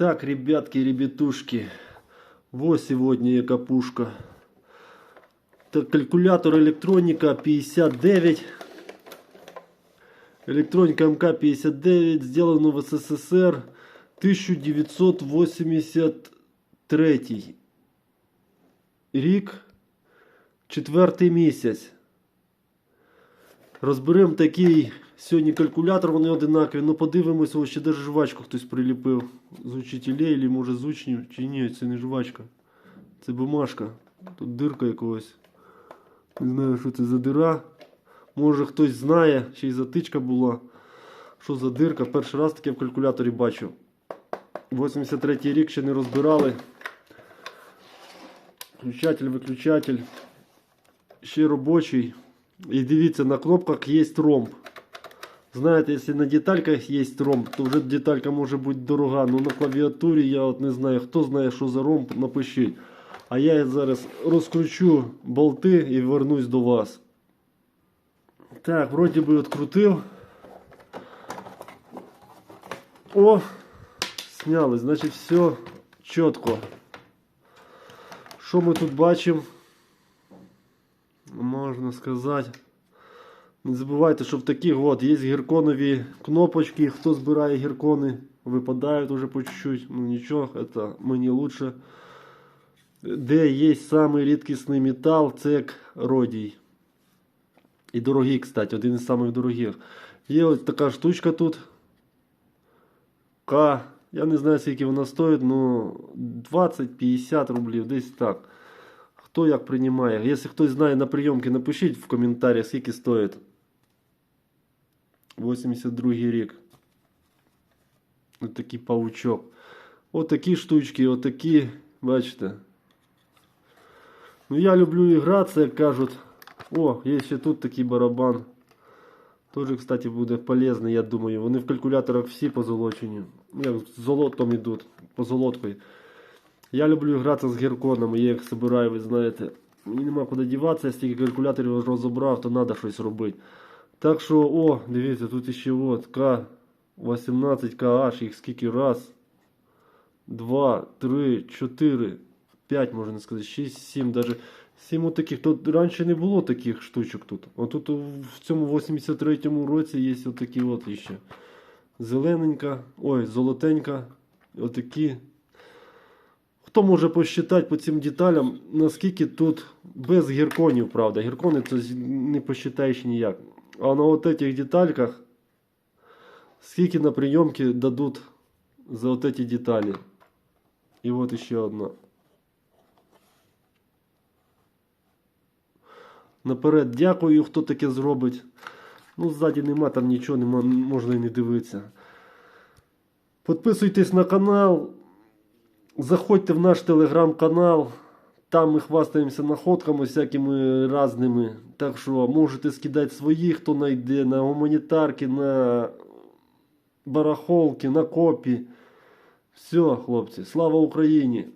Так, ребятки, ребятушки, вот сегодня яка пушка. Так, калькулятор электроника 59. Электроника МК-59 сделана в СССР 1983 рік, четвертий місяць. Розберемо такий сьогодні калькулятор, вони одинакові. Ну подивимося, ось ще даже жвачку хтось приліпив з учителей, або може з учнів, чи ні, це не жвачка. Це бумажка. Тут дирка якогось. Не знаю, що це за дира. Може хтось знає, ще й затичка була. Що за дирка? Перший раз таке в калькуляторі бачу. 83 й рік ще не розбирали. Включатель, виключатель. Ще робочий. І дивіться, на кнопках є ромб. Знаєте, якщо на детальках є ромб, то вже деталька може бути дорога. Ну на клавіатурі я от не знаю, хто знає, що за ромб, напишіть. А я зараз розкручу болти і вернусь до вас. Так, вроді би відкрутив. О! Сняли, значить все чітко. Що ми тут бачимо? Можна сказати. Не забувайте, що в таких от є гірконові кнопочки. Хто збирає гіркони, випадають уже по чуть-чуть. Ну нічого, це мені лучше. Де є самий рідкісний метал, це як родій. І дорогий, кстати, один із самих дорогих. Є ось така штучка тут. К. Я не знаю, скільки вона стоїть, ну 20-50 рублів, десь так. Хто як приймає? Якщо хтось знає на прийомки, напишіть в коментарях, скільки стоїть. 82 рік. Ось такий паучок. Отакі штучки, отакі, бачите. Ну я люблю гратися, як кажуть. О, є ще тут такий барабан. Тоже, кстати, буде полезний, я думаю. Вони в калькуляторах всі позолочені. Як з золотом йдуть, позолоткою. Я люблю гратися з гірконами, я їх збираю, ви знаєте. Мені нема куди діватися, я стільки калькуляторів розібрав, то треба щось робити. Так що, о, дивіться, тут ще от К18, КH, їх скільки раз, два, три, чотири, п'ять, можна сказати, шість, сім, даже сім отаких. Тут раніше не було таких штучок тут. Отут в цьому 83-му році є отакі от іще. Зелененька, ой, золотенька, отакі. Хто може посчитати по цим деталям, наскільки тут без гірконів, правда. Гіркони це не посчитаєш ніяк. А на от этих детальках, скільки на прийомки дадуть за от эти деталі. І от ще одна. Наперед дякую, хто таке зробить. Ну, ззаді нема там нічого, нема, можна і не дивитися. Підписуйтесь на канал. Заходьте в наш телеграм-канал. Там ми хвастаємося находками всякими разними. Так що можете скидати свої, хто знайде, на гуманітарки, на барахолки, на копі. Все, хлопці, слава Україні!